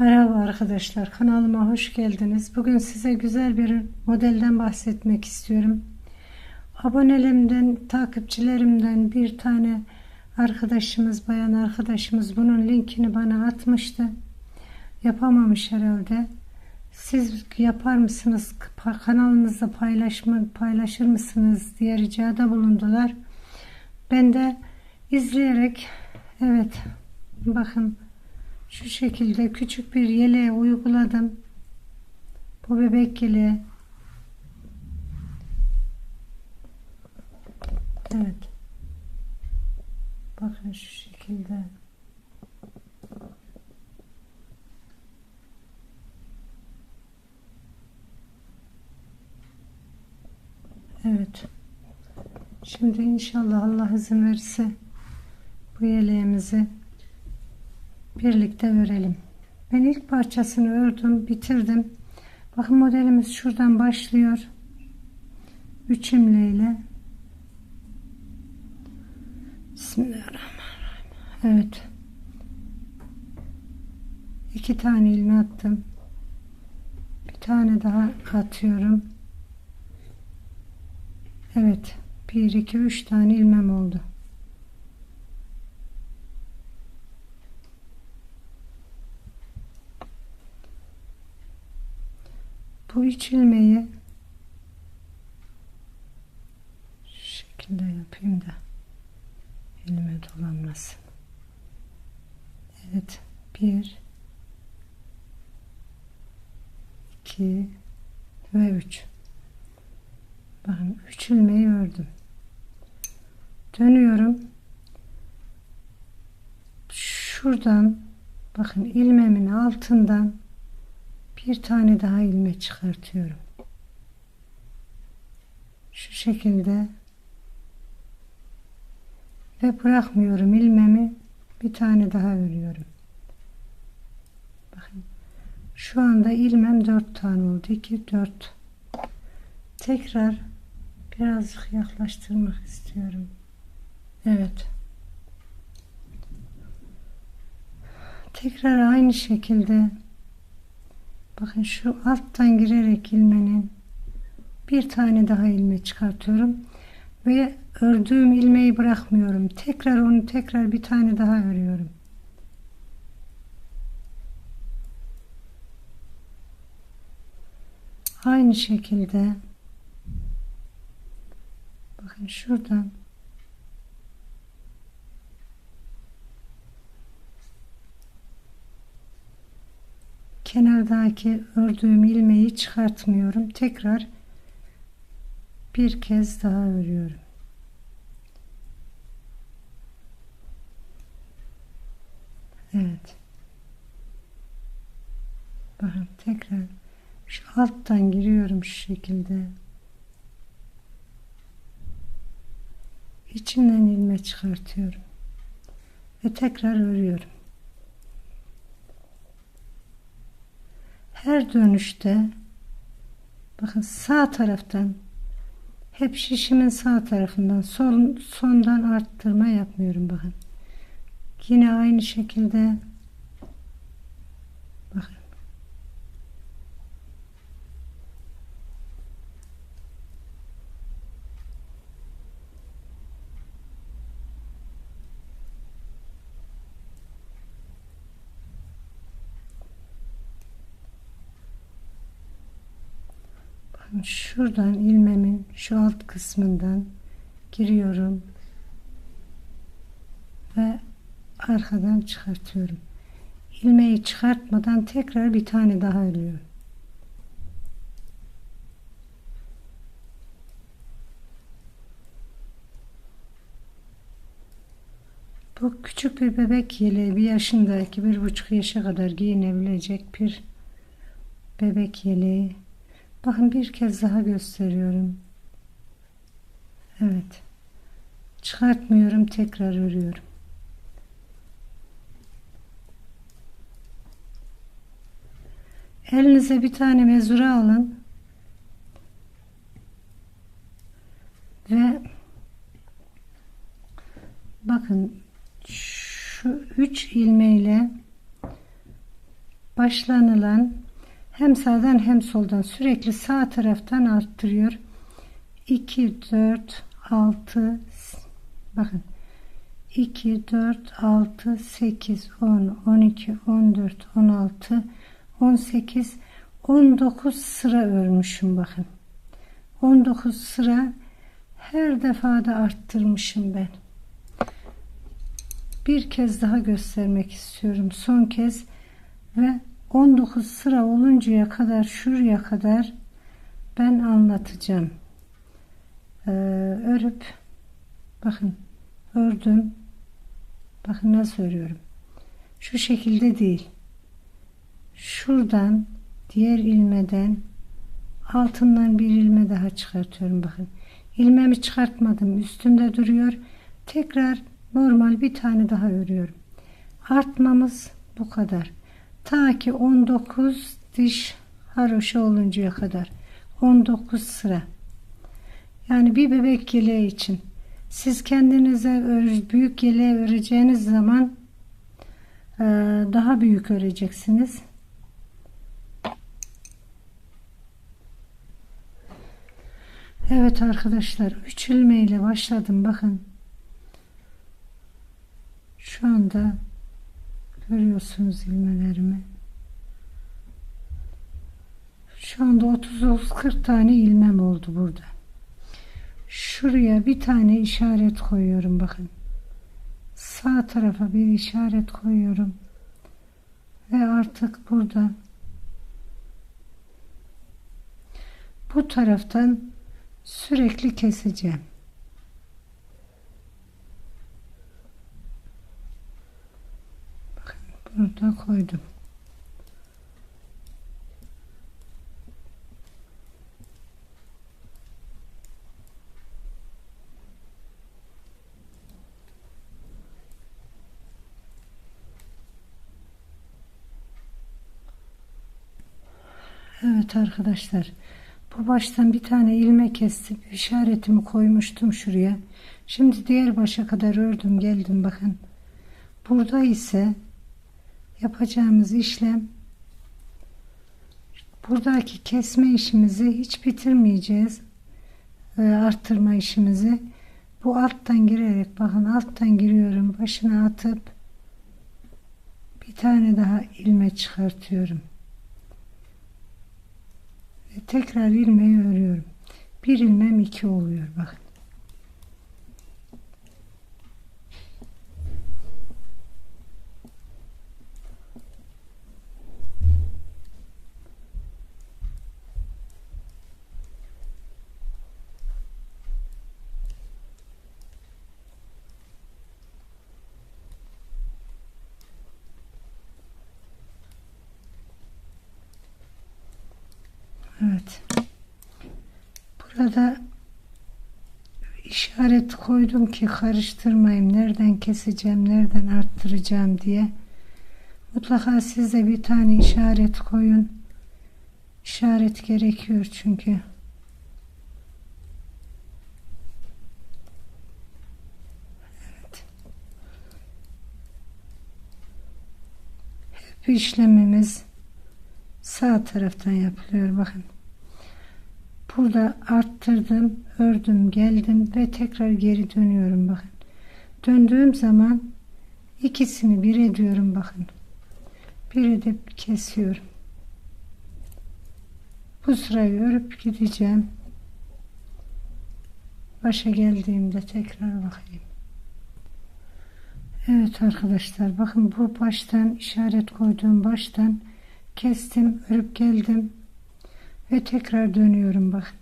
Merhaba arkadaşlar kanalıma hoş geldiniz. Bugün size güzel bir modelden bahsetmek istiyorum. Abonelerimden, takipçilerimden bir tane arkadaşımız, bayan arkadaşımız bunun linkini bana atmıştı. Yapamamış herhalde. Siz yapar mısınız? Kanalınızda paylaşma, paylaşır mısınız diye ricada bulundular. Ben de izleyerek evet bakın şu şekilde küçük bir yeleğe uyguladım. Bu bebek yeleği. Evet. Bakın şu şekilde. Evet. Şimdi inşallah Allah izin verirse bu yeleğimizi birlikte örelim. Ben ilk parçasını ördüm, bitirdim. Bakın modelimiz şuradan başlıyor. Üç imleyle. Bismillahirrahmanirrahim. Evet. İki tane ilme attım. Bir tane daha atıyorum. Evet. Bir, iki, üç tane ilmem oldu. Bu iç ilmeği şu şekilde yapayım da elime dolanmasın. Evet. Bir iki ve üç. Bakın üç ilmeği ördüm. Dönüyorum. Şuradan bakın ilmemin altından bir tane daha ilmek çıkartıyorum. Şu şekilde ve bırakmıyorum ilmemi bir tane daha örüyorum. Bakın şu anda ilmem dört tane oldu. 2 4 tekrar birazcık yaklaştırmak istiyorum. Evet. Tekrar aynı şekilde Bakın şu alttan girerek ilmenin bir tane daha ilme çıkartıyorum ve ördüğüm ilmeği bırakmıyorum. Tekrar onu tekrar bir tane daha örüyorum. Aynı şekilde bakın şuradan kenardaki ördüğüm ilmeği çıkartmıyorum. Tekrar bir kez daha örüyorum. Evet. Bakın tekrar şu alttan giriyorum şu şekilde. İçinden ilmek çıkartıyorum. Ve tekrar örüyorum. Her dönüşte bakın sağ taraftan hep şişimin sağ tarafından son, sondan arttırma yapmıyorum bakın. Yine aynı şekilde şuradan ilmemin şu alt kısmından giriyorum ve arkadan çıkartıyorum. ilmeği çıkartmadan tekrar bir tane daha örüyorum. Bu küçük bir bebek yeleği bir yaşındaki bir buçuk yaşa kadar giyinebilecek bir bebek yeleği. Bakın bir kez daha gösteriyorum. Evet. Çıkartmıyorum. Tekrar örüyorum. Elinize bir tane mezure alın. Ve bakın şu üç ilmeğiyle başlanılan hem sağdan hem soldan sürekli sağ taraftan arttırıyor. 2 4 6 bakın 2 4 6 8 10 12 14 16 18 19 sıra örmüşüm bakın. 19 sıra her defada arttırmışım ben. Bir kez daha göstermek istiyorum. Son kez ve 19 sıra oluncaya kadar şuraya kadar ben anlatacağım. Ee, örüp bakın ördüm. Bakın nasıl örüyorum. Şu şekilde değil. Şuradan diğer ilmeden altından bir ilme daha çıkartıyorum bakın. İlmemi çıkartmadım. Üstünde duruyor. Tekrar normal bir tane daha örüyorum. Artmamız bu kadar. Ta ki 19 diş haroşa oluncaya kadar. 19 sıra. Yani bir bebek yeleği için. Siz kendinize büyük yeleği öreceğiniz zaman daha büyük öreceksiniz. Evet arkadaşlar 3 ilmeğiyle başladım bakın. Şu anda görüyorsunuz ilmelerimi. Şu anda 30-40 tane ilmem oldu burada. Şuraya bir tane işaret koyuyorum bakın. Sağ tarafa bir işaret koyuyorum. Ve artık burada bu taraftan sürekli keseceğim. Burada koydum. Evet arkadaşlar. Bu baştan bir tane ilmek kestim. işaretimi koymuştum şuraya. Şimdi diğer başa kadar ördüm geldim bakın. Burada ise yapacağımız işlem buradaki kesme işimizi hiç bitirmeyeceğiz. E, arttırma işimizi. Bu alttan girerek bakın alttan giriyorum. Başına atıp bir tane daha ilmek çıkartıyorum tekrar ilmeği örüyorum. Bir ilmem iki oluyor bakın. Evet. Burada işaret koydum ki karıştırmayayım. Nereden keseceğim, nereden arttıracağım diye. Mutlaka siz de bir tane işaret koyun. İşaret gerekiyor çünkü. Evet. Hep işlemimiz sağ taraftan yapılıyor bakın. Burada arttırdım ördüm geldim ve tekrar geri dönüyorum bakın. Döndüğüm zaman ikisini bir ediyorum bakın. Bir edip kesiyorum. Bu sırayı örüp gideceğim. Başa geldiğimde tekrar bakayım. Evet arkadaşlar bakın bu baştan işaret koyduğum baştan kestim örüp geldim ve tekrar dönüyorum bakın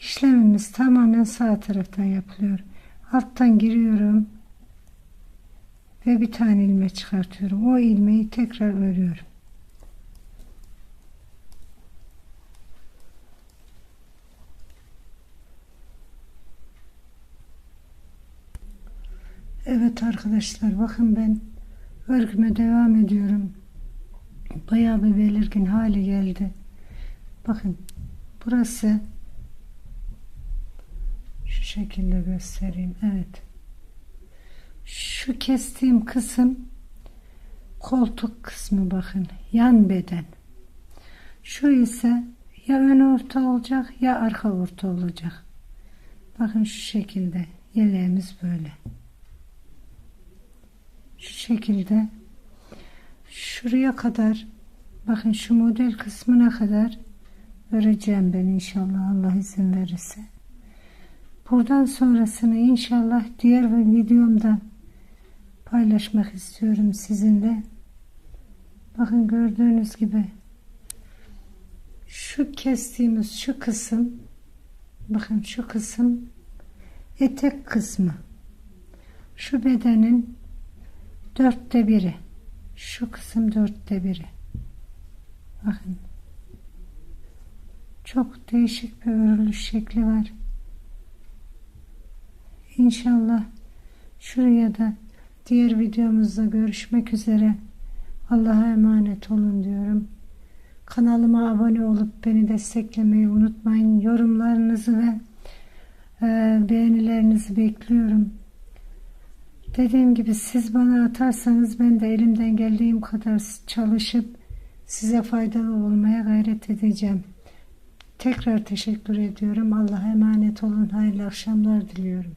işlemimiz tamamen sağ taraftan yapılıyor. Alttan giriyorum ve bir tane ilmek çıkartıyorum. O ilmeği tekrar örüyorum. Evet arkadaşlar bakın ben örgüme devam ediyorum bayağı bir belirgin hale geldi. Bakın burası şu şekilde göstereyim. Evet. Şu kestiğim kısım koltuk kısmı bakın yan beden. Şu ise ya ön orta olacak ya arka orta olacak. Bakın şu şekilde yeleğimiz böyle. Şu şekilde şuraya kadar bakın şu model kısmına kadar öreceğim ben inşallah Allah izin verirse. Buradan sonrasını inşallah diğer videomda paylaşmak istiyorum sizinle. Bakın gördüğünüz gibi şu kestiğimiz şu kısım bakın şu kısım etek kısmı şu bedenin dörtte biri şu kısım dörtte biri. Bakın. Çok değişik bir örülüş şekli var. İnşallah şuraya da diğer videomuzda görüşmek üzere. Allah'a emanet olun diyorum. Kanalıma abone olup beni desteklemeyi unutmayın. Yorumlarınızı ve e, beğenilerinizi bekliyorum Dediğim gibi siz bana atarsanız ben de elimden geldiğim kadar çalışıp size faydalı olmaya gayret edeceğim. Tekrar teşekkür ediyorum. Allah'a emanet olun. Hayırlı akşamlar diliyorum.